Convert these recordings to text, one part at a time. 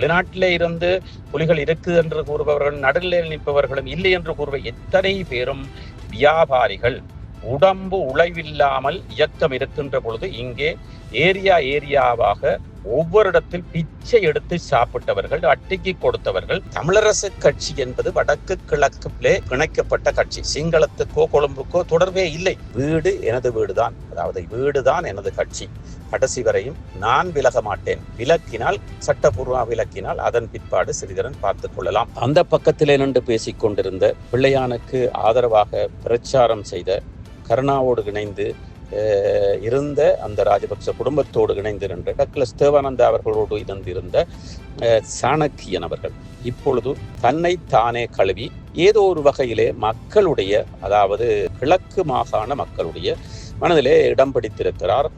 வெளிநாட்டிலே இருந்து புலிகள் இருக்கு என்று கூறுபவர்களும் நடுநிலையில் நிற்பவர்களும் இல்லை என்று கூறுவ எத்தனை பேரும் வியாபாரிகள். உடம்பு உழைவில்லாமல் இயக்கம் இருக்கின்ற பொழுது இங்கே ஏரியா ஏரியாவாக ஒவ்வொரு இடத்தில் பிச்சை எடுத்து சாப்பிட்டவர்கள் அட்டிக்கு கொடுத்தவர்கள். தமிழரசு கட்சி என்பது வடக்கு கிழக்குலே பிணைக்கப்பட்ட கட்சி. சிங்களத்துக்கோ கொழும்புக்கோ தொடர்பே இல்லை. வீடு எனது வீடுதான். அதாவது வீடுதான் எனது கட்சி. கடைசி வரையும் நான் விலக மாட்டேன். விலக்கினால் சட்டபூர்வ விலக்கினால் அதன் பிற்பாடு சிறிதரன் பார்த்துக் கொள்ளலாம். அந்த பக்கத்திலே நின்று பேசிக் கொண்டிருந்த பிள்ளையானுக்கு ஆதரவாக பிரச்சாரம் செய்த கருணாவோடு இணைந்து இருந்த அந்த ராஜபக்ச குடும்பத்தோடு இணைந்து நின்ற டக்ளஸ் தேவானந்தா அவர்களோடு இணைந்திருந்த சாணக்கியன் அவர்கள் இப்பொழுது தன்னை தானே கழுவி ஏதோ ஒரு வகையிலே மக்களுடைய அதாவது கிழக்கு மாகாண மக்களுடைய மனதிலே இடம் பிடித்திருக்கிறார்.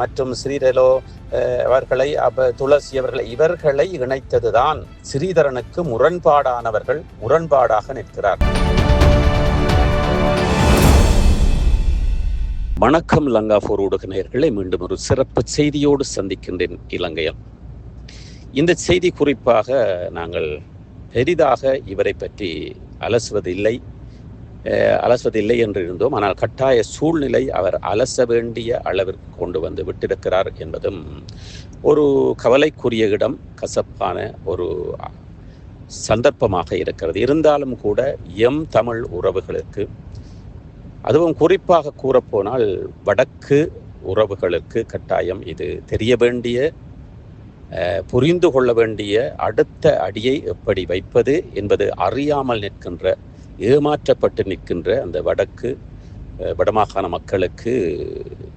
மற்றும் ஸ்ரீரலோ அவர்களை அப்ப துளசி அவர்களை இவர்களை இணைத்ததுதான் ஸ்ரீதரனுக்கு முரண்பாடானவர்கள் முரண்பாடாக நிற்கிறார் வணக்கம் லங்கா போர் ஊடக நேயர்களை மீண்டும் ஒரு சிறப்பு செய்தியோடு சந்திக்கின்றேன் இலங்கையில் இந்த செய்தி குறிப்பாக நாங்கள் பெரிதாக இவரை பற்றி அலசுவதில்லை அலசுவதில்லை என்று இருந்தோம். ஆனால் கட்டாய சூழ்நிலை அவர் அலச வேண்டிய அளவிற்கு கொண்டு வந்து விட்டிருக்கிறார் என்பதும் ஒரு கவலைக்குரிய இடம் கசப்பான ஒரு சந்தர்ப்பமாக இருக்கிறது. இருந்தாலும் கூட எம் தமிழ் உறவுகளுக்கு அதுவும் குறிப்பாக கூறப்போனால் வடக்கு உறவுகளுக்கு கட்டாயம் இது தெரிய வேண்டிய புரிந்து கொள்ள வேண்டிய அடுத்த அடியை எப்படி வைப்பது என்பது அறியாமல் நிற்கின்ற ஏமாற்றப்பட்டு நிற்கின்ற அந்த வடக்கு வடமாகாண மக்களுக்கு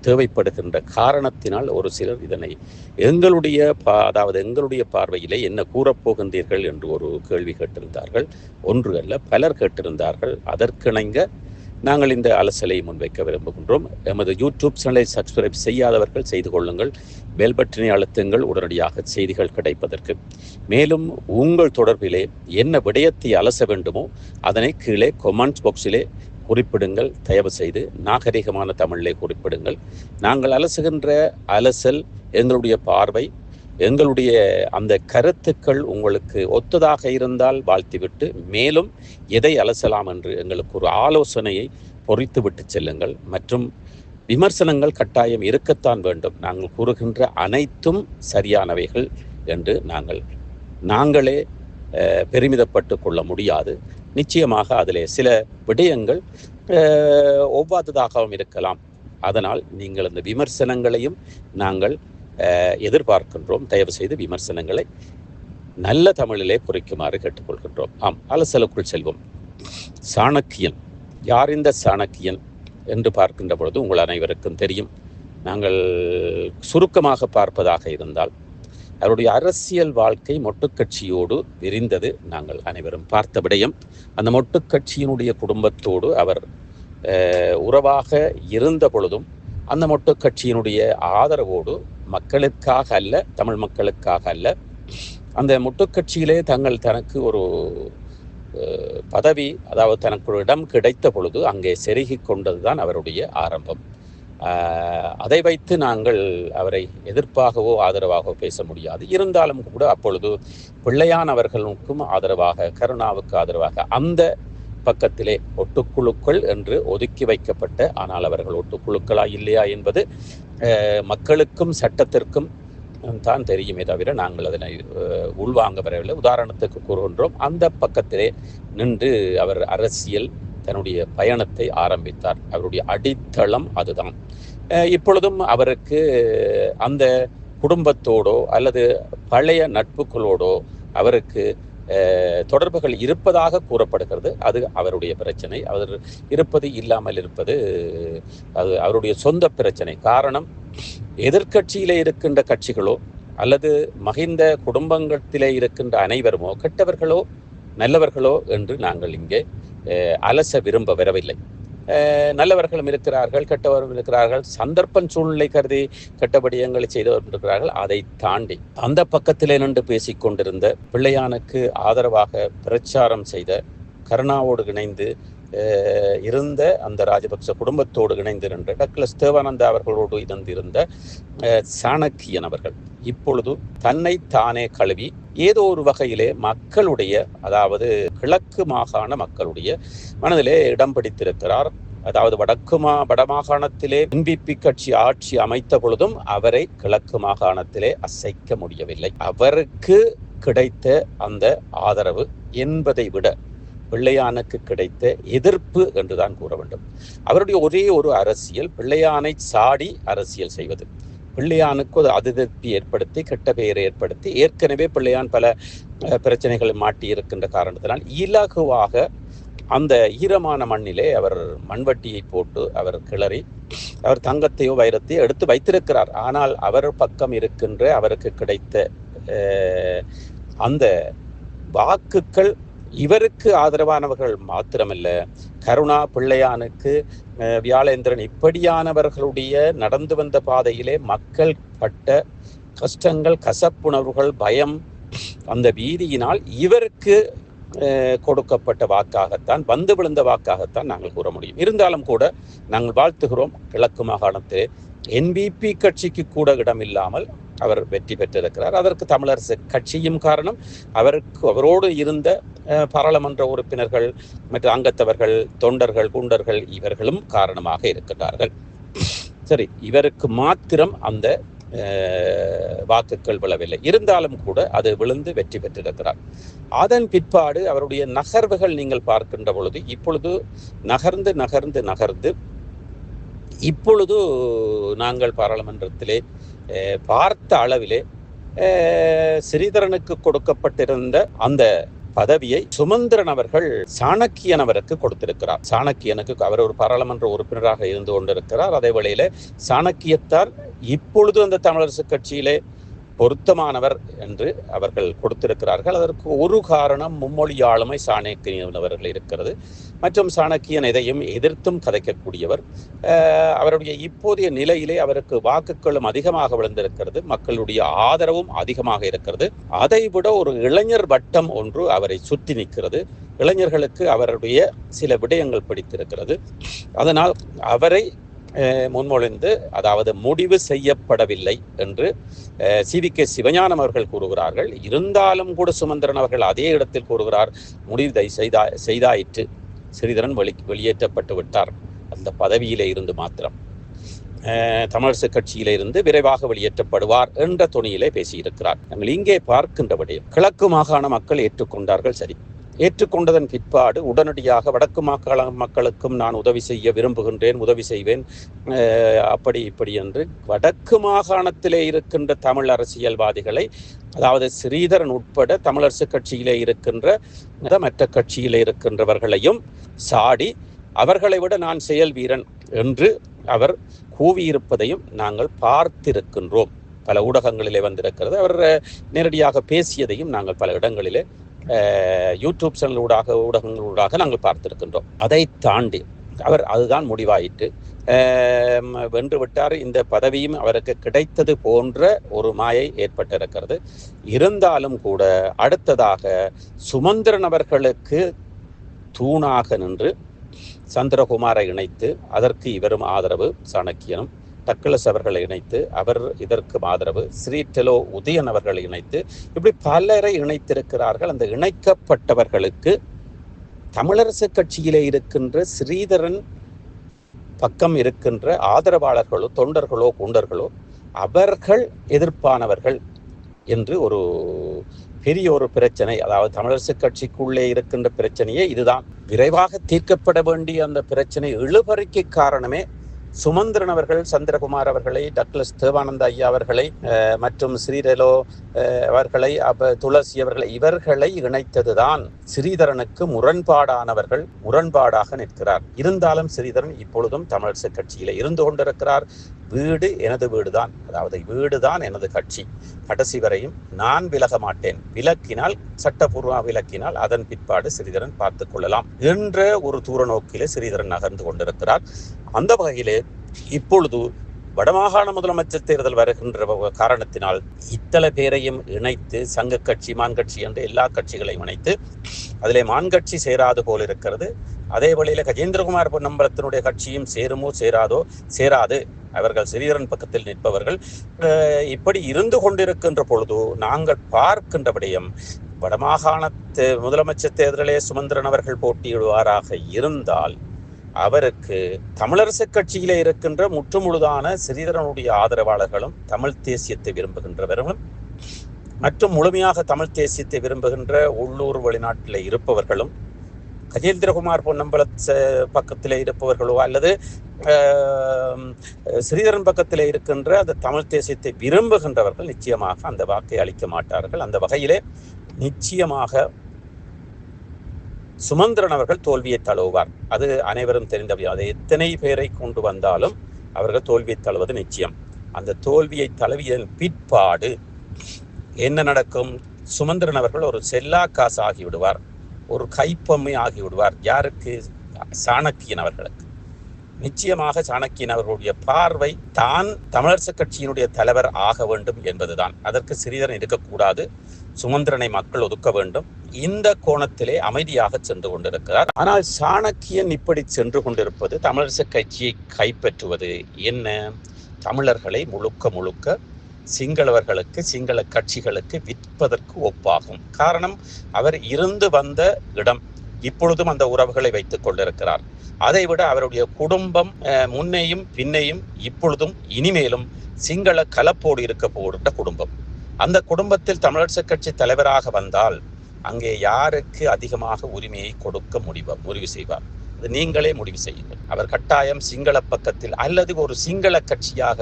தேவைப்படுகின்ற காரணத்தினால் ஒரு சிலர் இதனை எங்களுடைய பா அதாவது எங்களுடைய பார்வையிலே என்ன கூறப்போகின்றீர்கள் என்று ஒரு கேள்வி கேட்டிருந்தார்கள். ஒன்று அல்ல பலர் கேட்டிருந்தார்கள். அதற்கிணங்க நாங்கள் இந்த அலசலை முன்வைக்க விரும்புகின்றோம். எமது யூடியூப் சேனலை சப்ஸ்கிரைப் செய்யாதவர்கள் செய்து கொள்ளுங்கள். பெல் பட்டினை அழுத்துங்கள். உடனடியாக செய்திகள் கிடைப்பதற்கு. மேலும் உங்கள் தொடர்பிலே என்ன விடயத்தை அலச வேண்டுமோ அதனை கீழே கொமெண்ட்ஸ் பாக்ஸிலே குறிப்பிடுங்கள். தயவு செய்து நாகரிகமான தமிழிலே குறிப்பிடுங்கள். நாங்கள் அலசுகின்ற அலசல் எங்களுடைய பார்வை எங்களுடைய அந்த கருத்துக்கள் உங்களுக்கு ஒத்ததாக இருந்தால் வாழ்த்திவிட்டு மேலும் எதை அலசலாம் என்று எங்களுக்கு ஒரு ஆலோசனையை பொறித்து விட்டு செல்லுங்கள். மற்றும் விமர்சனங்கள் கட்டாயம் இருக்கத்தான் வேண்டும். நாங்கள் கூறுகின்ற அனைத்தும் சரியானவைகள் என்று நாங்கள் நாங்களே பெருமிதப்பட்டு கொள்ள முடியாது. நிச்சயமாக அதில் சில விடயங்கள் ஒவ்வாததாகவும் இருக்கலாம். அதனால் நீங்கள் அந்த விமர்சனங்களையும் நாங்கள் எதிர்பார்க்கின்றோம். தயவு செய்து விமர்சனங்களை நல்ல தமிழிலே குறைக்குமாறு கேட்டுக்கொள்கின்றோம். ஆம் அலசலுக்குள் செல்வோம். சாணக்கியன். யார் இந்த சாணக்கியன் என்று பார்க்கின்ற பொழுது உங்கள் அனைவருக்கும் தெரியும். நாங்கள் சுருக்கமாக பார்ப்பதாக இருந்தால் அவருடைய அரசியல் வாழ்க்கை மொட்டுக்கட்சியோடு விரிந்தது நாங்கள் அனைவரும் பார்த்த விடயம். அந்த மொட்டுக்கட்சியினுடைய குடும்பத்தோடு அவர் உறவாக இருந்த பொழுதும் அந்த மொட்டுக்கட்சியினுடைய ஆதரவோடு மக்களுக்காக அல்ல தமிழ் மக்களுக்காக அல்ல. அந்த முட்டுக்கட்சியிலே தங்கள் தனக்கு ஒரு பதவி அதாவது தனக்கு ஒரு இடம் கிடைத்த பொழுது அங்கே செருகிக் கொண்டதுதான் அவருடைய ஆரம்பம். அதை வைத்து நாங்கள் அவரை எதிர்ப்பாகவோ ஆதரவாகவோ பேச முடியாது. இருந்தாலும் கூட அப்பொழுது பிள்ளையான் அவர்களுக்கும் ஆதரவாக கருணாவுக்கு ஆதரவாக அந்த பக்கத்திலே ஒட்டுக்குழுக்கள் என்று ஒதுக்கி வைக்கப்பட்ட ஆனால் அவர்கள் ஒட்டுக்குழுக்களா இல்லையா என்பது மக்களுக்கும் சட்டத்திற்கும் தான் தெரியுமே தவிர நாங்கள் அதனை உள்வாங்க வரவில்லை. உதாரணத்துக்கு கூறுகின்றோம் அந்த பக்கத்திலே நின்று அவர் அரசியல் தன்னுடைய பயணத்தை ஆரம்பித்தார். அவருடைய அடித்தளம் அதுதான். இப்பொழுதும் அவருக்கு அந்த குடும்பத்தோடோ அல்லது பழைய நட்புகளோடோ அவருக்கு தொடர்புகள் இருப்பதாக கூறப்படுகிறது. அது அவருடைய பிரச்சனை. அவர் இருப்பது இல்லாமல் இருப்பது அது அவருடைய சொந்த பிரச்சனை. காரணம் எதிர்க்கட்சியிலே இருக்கின்ற கட்சிகளோ அல்லது மகிந்த குடும்பத்திலே இருக்கின்ற அனைவருமோ கெட்டவர்களோ நல்லவர்களோ என்று நாங்கள் இங்கே அலச விரும்ப வரவில்லை. நல்லவர்களும் இருக்கிறார்கள் கெட்டவரும் இருக்கிறார்கள். சந்தர்ப்பம் சூழ்நிலை கருதி கெட்டபடியங்களை செய்தவரும் இருக்கிறார்கள். அதை தாண்டி அந்த பக்கத்திலே நின்று பேசிக் கொண்டிருந்த பிள்ளையானுக்கு ஆதரவாக பிரச்சாரம் செய்த கருணாவோடு இணைந்து இருந்த அந்த ராஜபக்ச குடும்பத்தோடு இணைந்து நின்ற டக்ளஸ் தேவானந்தா அவர்களோடு இணைந்திருந்த சாணக்கியன் அவர்கள் இப்பொழுது தன்னை தானே கழுவி ஏதோ ஒரு வகையிலே மக்களுடைய அதாவது கிழக்கு மாகாண மக்களுடைய மனதிலே இடம் பிடித்திருக்கிறார். அதாவது வடக்கு மா வடமாகாணத்திலே என்பிபி கட்சி ஆட்சி அமைத்த பொழுதும் அவரை கிழக்கு மாகாணத்திலே அசைக்க முடியவில்லை. அவருக்கு கிடைத்த அந்த ஆதரவு என்பதை விட பிள்ளையானுக்கு கிடைத்த எதிர்ப்பு என்றுதான் கூற வேண்டும். அவருடைய ஒரே ஒரு அரசியல் பிள்ளையானை சாடி அரசியல் செய்வது. பிள்ளையானுக்கு ஒரு அதிருப்தி ஏற்படுத்தி கெட்ட பெயரை ஏற்படுத்தி ஏற்கனவே பிள்ளையான் பல பிரச்சனைகளை மாட்டி இருக்கின்ற காரணத்தினால் இலகுவாக அந்த ஈரமான மண்ணிலே அவர் மண்வட்டியை போட்டு அவர் கிளறி அவர் தங்கத்தையோ வைரத்தையோ எடுத்து வைத்திருக்கிறார். ஆனால் அவர் பக்கம் இருக்கின்ற அவருக்கு கிடைத்த அந்த வாக்குகள் இவருக்கு ஆதரவானவர்கள் மாத்திரமல்ல. கருணா பிள்ளையானுக்கு வியாழேந்திரன் இப்படியானவர்களுடைய நடந்து வந்த பாதையிலே மக்கள் பட்ட கஷ்டங்கள் கசப்புணர்வுகள் பயம் அந்த வீதியினால் இவருக்கு கொடுக்கப்பட்ட வாக்காகத்தான் வந்து விழுந்த வாக்காகத்தான் நாங்கள் கூற முடியும். இருந்தாலும் கூட நாங்கள் வாழ்த்துகிறோம் கிழக்கு மாகாணத்தில். என்பிபி கட்சிக்கு கூட இடம் இல்லாமல் அவர் வெற்றி பெற்றிருக்கிறார். அதற்கு தமிழரசு கட்சியும் காரணம். அவருக்கு அவரோடு இருந்த பாராளுமன்ற உறுப்பினர்கள் மற்றும் அங்கத்தவர்கள் தொண்டர்கள் குண்டர்கள் இவர்களும் காரணமாக இருக்கின்றார்கள். சரி இவருக்கு மாத்திரம் அந்த வாக்குகள் விழவில்லை. இருந்தாலும் கூட அது விழுந்து வெற்றி பெற்றிருக்கிறார். அதன் பிற்பாடு அவருடைய நகர்வுகள் நீங்கள் பார்க்கின்ற பொழுது இப்பொழுது நகர்ந்து நகர்ந்து நகர்ந்து இப்பொழுது நாங்கள் பாராளுமன்றத்திலே பார்த்த அளவிலே ஸ்ரீதரனுக்கு கொடுக்கப்பட்டிருந்த அந்த பதவியை சுமந்திரன் அவர்கள் சாணக்கியன் அவருக்கு கொடுத்திருக்கிறார். சாணக்கியனுக்கு அவர் ஒரு பாராளுமன்ற உறுப்பினராக இருந்து கொண்டிருக்கிறார். அதே வேளையில சாணக்கியத்தார் இப்பொழுது அந்த தமிழரசு கட்சியிலே பொருத்தமானவர் என்று அவர்கள் கொடுத்திருக்கிறார்கள். அதற்கு ஒரு காரணம் மும்மொழி ஆளுமை சாணக்கியன் அவர்கள் இருக்கிறது. மற்றும் சாணக்கியன் எதையும் எதிர்த்தும் கதைக்கக்கூடியவர். அவருடைய இப்போதைய நிலையிலே அவருக்கு வாக்குகளும் அதிகமாக விழுந்திருக்கிறது. மக்களுடைய ஆதரவும் அதிகமாக இருக்கிறது. அதை விட ஒரு இளைஞர் வட்டம் ஒன்று அவரை சுற்றி நிற்கிறது. இளைஞர்களுக்கு அவருடைய சில விடயங்கள் பிடித்திருக்கிறது. அதனால் அவரை முன்மொழிந்து அதாவது முடிவு செய்யப்படவில்லை என்று சி. வி. கே. சிவஞானம் அவர்கள் கூறுகிறார்கள். இருந்தாலும் கூட சுமந்திரன் அவர்கள் அதே இடத்தில் கூறுகிறார் முடிவு செய்தா செய்தாயிற்று. சிறிதரன் வெளி வெளியேற்றப்பட்டு விட்டார். அந்த பதவியிலே இருந்து மாத்திரம். தமிழரசு கட்சியில இருந்து விரைவாக வெளியேற்றப்படுவார் என்ற துணியிலே பேசியிருக்கிறார். நாங்கள் இங்கே பார்க்கின்றபடி கிழக்கு மாகாண மக்கள் ஏற்றுக்கொண்டார்கள் சரி. ஏற்றுக்கொண்டதன் பிற்பாடு உடனடியாக வடக்கு மாகாண மக்களுக்கும் நான் உதவி செய்ய விரும்புகின்றேன் உதவி செய்வேன். அப்படி இப்படி என்று வடக்கு மாகாணத்திலே இருக்கின்ற தமிழ் அரசியல்வாதிகளை அதாவது ஸ்ரீதரன் உட்பட தமிழரசு கட்சியிலே இருக்கின்ற மற்ற கட்சியிலே இருக்கின்றவர்களையும் சாடி அவர்களை விட நான் செயல் வீரன் என்று அவர் கூவியிருப்பதையும் நாங்கள் பார்த்திருக்கின்றோம். பல ஊடகங்களிலே வந்திருக்கிறது. அவர் நேரடியாக பேசியதையும் நாங்கள் பல இடங்களிலே யூடியூப் சேனல் ஊடாக ஊடகங்களூடாக நாங்கள் பார்த்திருக்கின்றோம். அதை தாண்டி அவர் அதுதான் முடிவாயிட்டு வென்று விட்டார். இந்த பதவியும் அவருக்கு கிடைத்தது போன்ற ஒரு மாயை ஏற்பட்டிருக்கிறது. இருந்தாலும் கூட அடுத்ததாக சுமந்திரன் அவர்களுக்கு தூணாக நின்று சந்திரகுமாரை இணைத்து அதற்கு இவரும் ஆதரவு சாணக்கியனும் டக்ளஸ் அவர்களை இணைத்து அவர் இதற்கு ஆதரவு ஸ்ரீ டெலோ உதயன் அவர்களை இணைத்து இப்படி பலரை இணைத்திருக்கிறார்கள். அந்த இணைக்கப்பட்டவர்களுக்கு தமிழரசு கட்சியிலே இருக்கின்ற ஸ்ரீதரன் பக்கம் இருக்கின்ற ஆதரவாளர்களோ தொண்டர்களோ குண்டர்களோ அவர்கள் எதிர்ப்பானவர்கள் என்று ஒரு பெரிய ஒரு பிரச்சனை. அதாவது தமிழரசு கட்சிக்குள்ளே இருக்கின்ற பிரச்சனையே இதுதான். விரைவாக தீர்க்கப்பட வேண்டிய அந்த பிரச்சனை இழுபறிக்கு காரணமே சுமந்திரன் அவர்கள் சந்திரகுமார் அவர்களை டக்ளஸ் தேவானந்த ஐயா அவர்களை மற்றும் ஸ்ரீரலோ அவர்களை துளசி அவர்களை இவர்களை இணைத்ததுதான் ஸ்ரீதரனுக்கு முரண்பாடானவர்கள் முரண்பாடாக நிற்கிறார். இருந்தாலும் ஸ்ரீதரன் இப்பொழுதும் தமிழரசு கட்சியில இருந்து கொண்டிருக்கிறார். வீடு எனது வீடுதான். அதாவது வீடுதான் எனது கட்சி. கடைசி வரையும் நான் விலக மாட்டேன். விலக்கினால் சட்டபூர்வ விலக்கினால் அதன் பிற்பாடு ஸ்ரீதரன் பார்த்து கொள்ளலாம் என்ற ஒரு தூர நோக்கிலே ஸ்ரீதரன் நகர்ந்து கொண்டிருக்கிறார். அந்த வகையிலே இப்பொழுது வடமாகாண முதலமைச்சர் தேர்தல் வருகின்ற காரணத்தினால் இத்தனை பேரையும் இணைத்து சங்க கட்சி மான் கட்சி என்று எல்லா கட்சிகளையும் இணைத்து அதிலே மான் கட்சி சேராது போல் இருக்கிறது. அதே வழியில் கஜேந்திரகுமார் பொன்னம்பலத்தினுடைய கட்சியும் சேருமோ சேராதோ சேராது. அவர்கள் சிறிதரன் பக்கத்தில் நிற்பவர்கள் இப்படி இருந்து கொண்டிருக்கின்ற பொழுது நாங்கள் பார்க்கின்ற விடயம் வடமாகாணத்து முதலமைச்சர் தேர்தலே சுமந்திரன் அவர்கள் போட்டியிடுவாராக இருந்தால் அவருக்கு தமிழரசு கட்சியிலே இருக்கின்ற முற்றுமுழுதான சிறிதரனுடைய ஆதரவாளர்களும் தமிழ் தேசியத்தை விரும்புகின்றவர்களும் மற்றும் முழுமையாக தமிழ் தேசியத்தை விரும்புகின்ற உள்ளூர் வெளிநாட்டில் இருப்பவர்களும் கஜேந்திரகுமார் பொன்னம்பல பக்கத்தில் இருப்பவர்களோ அல்லது ஸ்ரீதரன் பக்கத்தில் இருக்கின்ற அந்த தமிழ் தேசியத்தை விரும்புகின்றவர்கள் நிச்சயமாக அந்த வாக்கை அளிக்க மாட்டார்கள். அந்த வகையிலே நிச்சயமாக சுமந்திரன் அவர்கள் தோல்வியை தழுவுவார். அது அனைவரும் தெரிந்த அதை எத்தனை பேரை கொண்டு வந்தாலும் அவர்கள் தோல்வியை தழுவது நிச்சயம். அந்த தோல்வியை தழுவியதன் பிற்பாடு என்ன நடக்கும்? சுமந்திரன் அவர்கள் ஒரு செல்லா காசு ஆகிவிடுவார் ஒரு கைப்பம்மை ஆகிவிடுவார். யாருக்கு? சாணக்கியன் அவர்களுக்கு நிச்சயமாக சாணக்கியன் அவர்களுடைய பார்வை தான் தமிழரசு கட்சியினுடைய தலைவர் ஆக வேண்டும் என்பதுதான். அதற்கு சிறிதரன் இருக்கக்கூடாது. சுமந்திரனை மக்கள் ஒதுக்க வேண்டும். இந்த கோணத்திலே அமைதியாக சென்று கொண்டிருக்கிறார். ஆனால் சாணக்கியன் இப்படி சென்று கொண்டிருப்பது தமிழரசு கட்சியை கைப்பற்றுவது என்ன? தமிழர்களை முழுக்க முழுக்க சிங்களவர்களுக்கு சிங்கள கட்சிகளுக்கு விற்பதற்கு ஒப்பாகும். காரணம் அவர் இருந்து வந்த இடம் இப்பொழுதும் அந்த உறவுகளை வைத்துக் கொண்டிருக்கிறார். அதைவிட அவருடைய குடும்பம் முன்னையும் பின்னையும் இப்பொழுதும் இனிமேலும் சிங்கள கலப்போடு இருக்க போகின்ற குடும்பம். அந்த குடும்பத்தில் தமிழரசு கட்சி தலைவராக வந்தால் அங்கே யாருக்கு அதிகமாக உரிமையை கொடுக்க முடிவார் முடிவு செய்வார்? அது நீங்களே முடிவு செய்யுங்கள். அவர் கட்டாயம் சிங்கள பக்கத்தில் அல்லது ஒரு சிங்கள கட்சியாக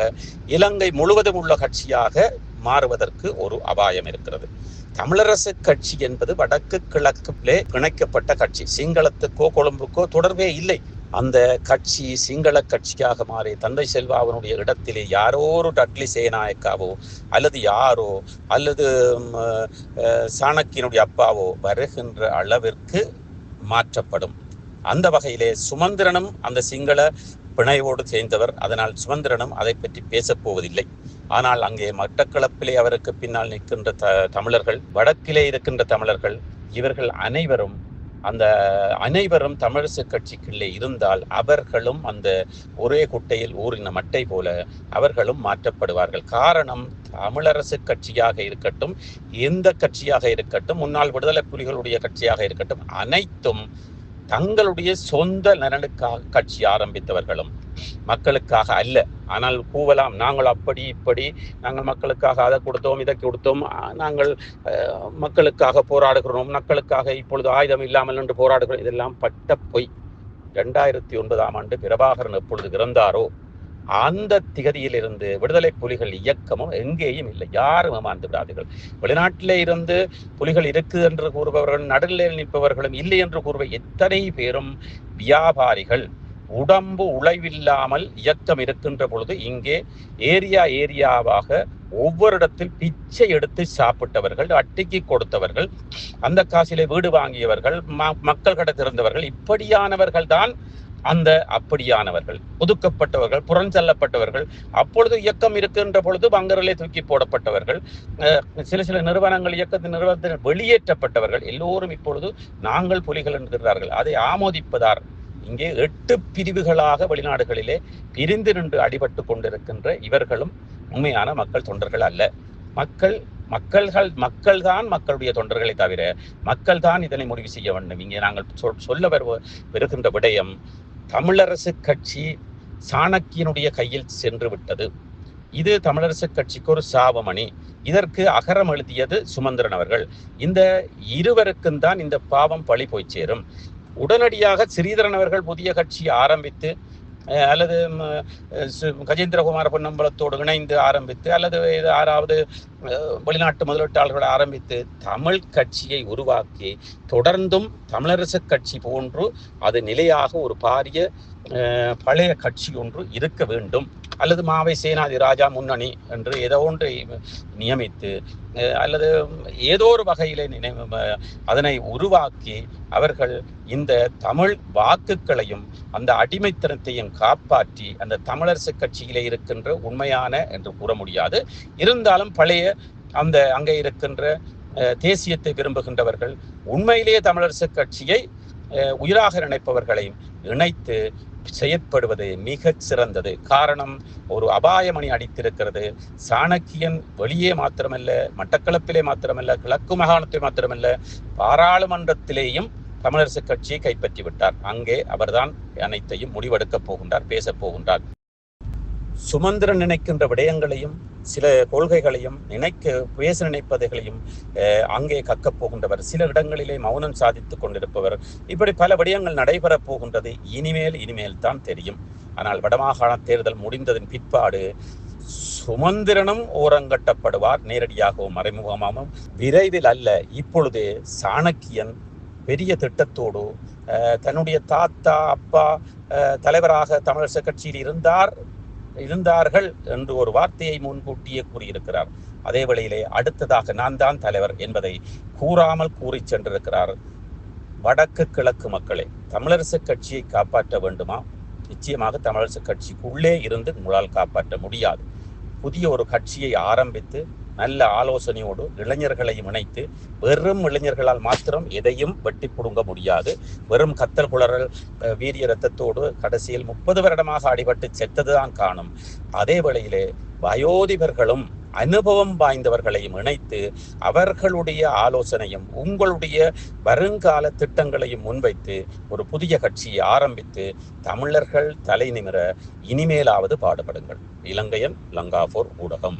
இலங்கை முழுவதும் உள்ள கட்சியாக மாறுவதற்கு ஒரு அபாயம் இருக்கிறது. தமிழரசு கட்சி என்பது வடக்கு கிழக்குலே பிணைக்கப்பட்ட கட்சி. சிங்களத்துக்கோ கொழும்புக்கோ தொடர்பே இல்லை. அந்த கட்சி சிங்கள கட்சியாக மாறி தந்தை செல்வாவனுடைய இடத்திலே யாரோ ஒரு டட்லி சேனாயக்காவோ அல்லது யாரோ அல்லது சாணக்கியனுடைய அப்பாவோ வருகின்ற அளவிற்கு மாற்றப்படும். அந்த வகையிலே சுமந்திரனும் அந்த சிங்கள பிணையோடு சேர்ந்தவர். அதனால் சுமந்திரனும் அதை பற்றி பேசப்போவதில்லை ஆனால் அங்கே மட்டக்களப்பிலே அவருக்கு பின்னால் நிற்கின்ற த தமிழர்கள் வடக்கிலே இருக்கின்ற தமிழர்கள் இவர்கள் அனைவரும் அந்த அனைவரும் தமிழரசு கட்சிக்குள்ளே இருந்தால் அவர்களும் அந்த ஒரே குட்டையில் ஊறின மட்டை போல அவர்களும் மாற்றப்படுவார்கள். காரணம் தமிழரசு கட்சியாக இருக்கட்டும் எந்த கட்சியாக இருக்கட்டும் முன்னாள் விடுதலை புலிகளுடைய கட்சியாக இருக்கட்டும் அனைத்தும் தங்களுடைய சொந்த நலனுக்காக கட்சி ஆரம்பித்தவர்களும் மக்களுக்காக அல்ல. ஆனால் கூவலாம் நாங்கள் அப்படி இப்படி நாங்கள் மக்களுக்காக அதை கொடுத்தோம் இதை கொடுத்தோம் நாங்கள் மக்களுக்காக போராடுகிறோம் மக்களுக்காக இப்பொழுது ஆயுதம் இல்லாமல் என்று போராடுகிறோம் இதெல்லாம் பட்ட பொய் ரெண்டாயிரத்தி ஒன்பதாம் ஆண்டு பிரபாகரன் எப்பொழுது இறந்தாரோ அந்த திகதியிலிருந்து விடுதலை புலிகள் இயக்கமும் எங்கேயும் இல்லை. யாரும் ஏமாந்து விடாதீர்கள். வெளிநாட்டிலே இருந்து புலிகள் இருக்கு என்று கூறுபவர்கள் நடுநிலையில் நிற்பவர்களும் இல்லை என்று கூறுவ எத்தனை பேரும் வியாபாரிகள் உடம்பு உழைவில்லாமல் இயக்கம் இருக்கின்ற பொழுது இங்கே ஏரியா ஏரியாவாக ஒவ்வொரு இடத்தில் பிச்சை எடுத்து சாப்பிட்டவர்கள் அட்டிக்கு கொடுத்தவர்கள் அந்த காசிலே வீடு வாங்கியவர்கள் மக்கள் கடத்திருந்தவர்கள் இப்படியானவர்கள் தான் அந்த அப்படியானவர்கள் ஒதுக்கப்பட்டவர்கள் புறஞ்சல்லப்பட்டவர்கள் அப்பொழுது இயக்கம் இருக்கின்ற பொழுது பங்கரிலே தூக்கி போடப்பட்டவர்கள் சில சில நிறுவனங்கள் இயக்கத்தின் நிறுவனத்தில் வெளியேற்றப்பட்டவர்கள் எல்லோரும் இப்பொழுது நாங்கள் புலிகள் என்கிறார்கள். அதை ஆமோதிப்பதார். இங்கே எட்டு பிரிவுகளாக வெளிநாடுகளிலே பிரிந்து நின்று அடிபட்டு கொண்டிருக்கின்ற இவர்களும் உண்மையான மக்கள் தொண்டர்கள் அல்ல. மக்கள் மக்கள்கள் மக்கள் தான் மக்களுடைய தொண்டர்களை தவிர மக்கள் தான் இதனை முடிவு செய்ய வேண்டும். இங்கே நாங்கள் சொல்ல வருவ வருகின்ற விடயம் தமிழரசு கட்சி சாணக்கியனுடைய கையில் சென்று விட்டது. இது தமிழரசு கட்சிக்கு ஒரு சாபமணி. இதற்கு அகரம் எழுதியது சுமந்திரன் அவர்கள். இந்த இருவருக்கும் தான் இந்த பாவம் பழி போய் சேரும். உடனடியாக ஸ்ரீதரன் அவர்கள் புதிய கட்சி ஆரம்பித்து அல்லது கஜேந்திரகுமார பொன்னம்பலத்தோடு இணைந்து ஆரம்பித்து அல்லது ஆறாவது வெளிநாட்டு முதலீட்டாளர்கள் ஆரம்பித்து தமிழ் கட்சியை உருவாக்கி தொடர்ந்தும் தமிழரசு கட்சி போன்று அது நிலையாக ஒரு பாரிய பழைய கட்சி ஒன்று இருக்க வேண்டும். அல்லது மாவை சேனாதி ராஜா முன்னணி என்று ஏதோ ஒன்றை நியமித்து அல்லது ஏதோ ஒரு வகையிலே நினைவு அதனை உருவாக்கி அவர்கள் இந்த தமிழ் வாக்குகளையும் அந்த அடிமைத்தனத்தையும் காப்பாற்றி அந்த தமிழரசு கட்சியிலே இருக்கின்ற உண்மையான என்று கூற முடியாது. இருந்தாலும் பழைய அந்த அங்கே இருக்கின்ற தேசியத்தை விரும்புகின்றவர்கள் உண்மையிலேயே தமிழரசு கட்சியை உயிராக நினைப்பவர்களையும் இணைத்து செயற்படுவது மிகச் சிறந்தது. காரணம் ஒரு அபாயமணி அடித்திருக்கிறது. சாணக்கியன் வெளியே மாத்திரமல்ல மட்டக்களப்பிலே மாத்திரமல்ல கிழக்கு மாகாணத்தில் மாத்திரமல்ல பாராளுமன்றத்திலேயும் தமிழரசு கட்சியை கைப்பற்றி விட்டார் அங்கே அவர்தான் அனைத்தையும் முடிவெடுக்கப் போகின்றார் பேசப் போகின்றார். சுமந்திரன் நினைக்கின்ற விடயங்களையும் சில கொள்கைகளையும் நினைக்க பேச நினைப்பதைகளையும் அங்கே கக்கப் போகின்றவர். சில இடங்களிலே மௌனம் சாதித்துக் கொண்டிருப்பவர். இப்படி பல விடயங்கள் நடைபெறப் போகின்றது. இனிமேல் இனிமேல் தான் தெரியும். ஆனால் வடமாகாண தேர்தல் முடிந்ததன் பிற்பாடு சுமந்திரனும் ஓரங்கட்டப்படுவார். நேரடியாகவும் மறைமுகமாகவும். விரைவில் அல்ல இப்பொழுதே சாணக்கியன் பெரிய திட்டத்தோடு தன்னுடைய தாத்தா அப்பா தலைவராக தமிழரசு கட்சியில் இருந்தார். இருந்தார்கள் என்று ஒரு வார்த்தையை முன்கூட்டியே கூறியிருக்கிறார். அதே வேளையிலே அடுத்ததாக நான் தான் தலைவர் என்பதை கூறாமல் கூறி சென்றிருக்கிறார் வடக்கு கிழக்கு மக்களே. தமிழரசு கட்சியை காப்பாற்ற வேண்டுமா? நிச்சயமாக தமிழரசு கட்சிக்குள்ளே இருந்து உங்களால் காப்பாற்ற முடியாது. புதிய ஒரு கட்சியை ஆரம்பித்து நல்ல ஆலோசனையோடு இளைஞர்களையும் இணைத்து வெறும் இளைஞர்களால் மாத்திரம் எதையும் வெட்டி புடுங்க முடியாது. வெறும் கத்தல் குளறல் வீரிய ரத்தத்தோடு கடைசியில் முப்பது வருடமாக அடிபட்டு செத்ததுதான் காணும். அதே வேளையிலே வயோதிபர்களும் அனுபவம் வாய்ந்தவர்களையும் இணைத்து அவர்களுடைய ஆலோசனையும் உங்களுடைய வருங்கால திட்டங்களையும் முன்வைத்து ஒரு புதிய கட்சியை ஆரம்பித்து தமிழர்கள் தலை நிமிர இனிமேலாவது பாடுபடுங்கள். இலங்கையன் லங்காபூர் ஊடகம்.